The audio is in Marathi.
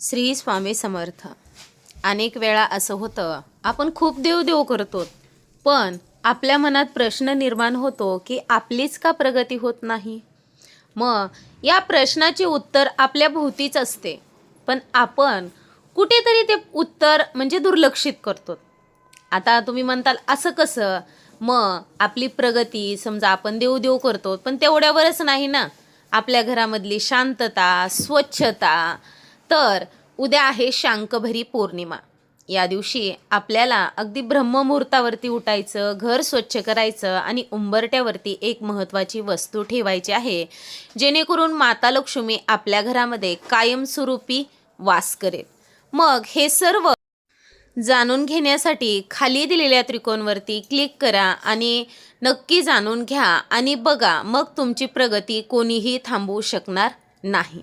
श्री स्वामी समर्थ. अनेक वेळा असं होतं आपण खूप देवदेव करतो पण आपल्या मनात प्रश्न निर्माण होतो की आपलीच का प्रगती होत नाही? मग या प्रश्नाचे उत्तर आपल्या भोवतीच असते पण आपण कुठेतरी ते उत्तर म्हणजे दुर्लक्षित करतो. आता तुम्ही म्हणताल असं कसं? मग आपली प्रगती समजा आपण देवदेव करतो पण तेवढ्यावरच नाही ना? आपल्या घरामधली शांतता स्वच्छता तर उद्या आहे शांकभरी पौर्णिमा. या दिवशी आपल्याला अगदी ब्रह्ममुहूर्तावरती उठायचं घर स्वच्छ करायचं आणि उंबरट्यावरती एक महत्त्वाची वस्तू ठेवायची आहे जेणेकरून माता लक्ष्मी आपल्या घरामध्ये कायमस्वरूपी वास करेल. मग हे सर्व जाणून घेण्यासाठी खाली दिलेल्या त्रिकोणवरती क्लिक करा आणि नक्की जाणून घ्या आणि बघा मग तुमची प्रगती कोणीही थांबवू शकणार नाही.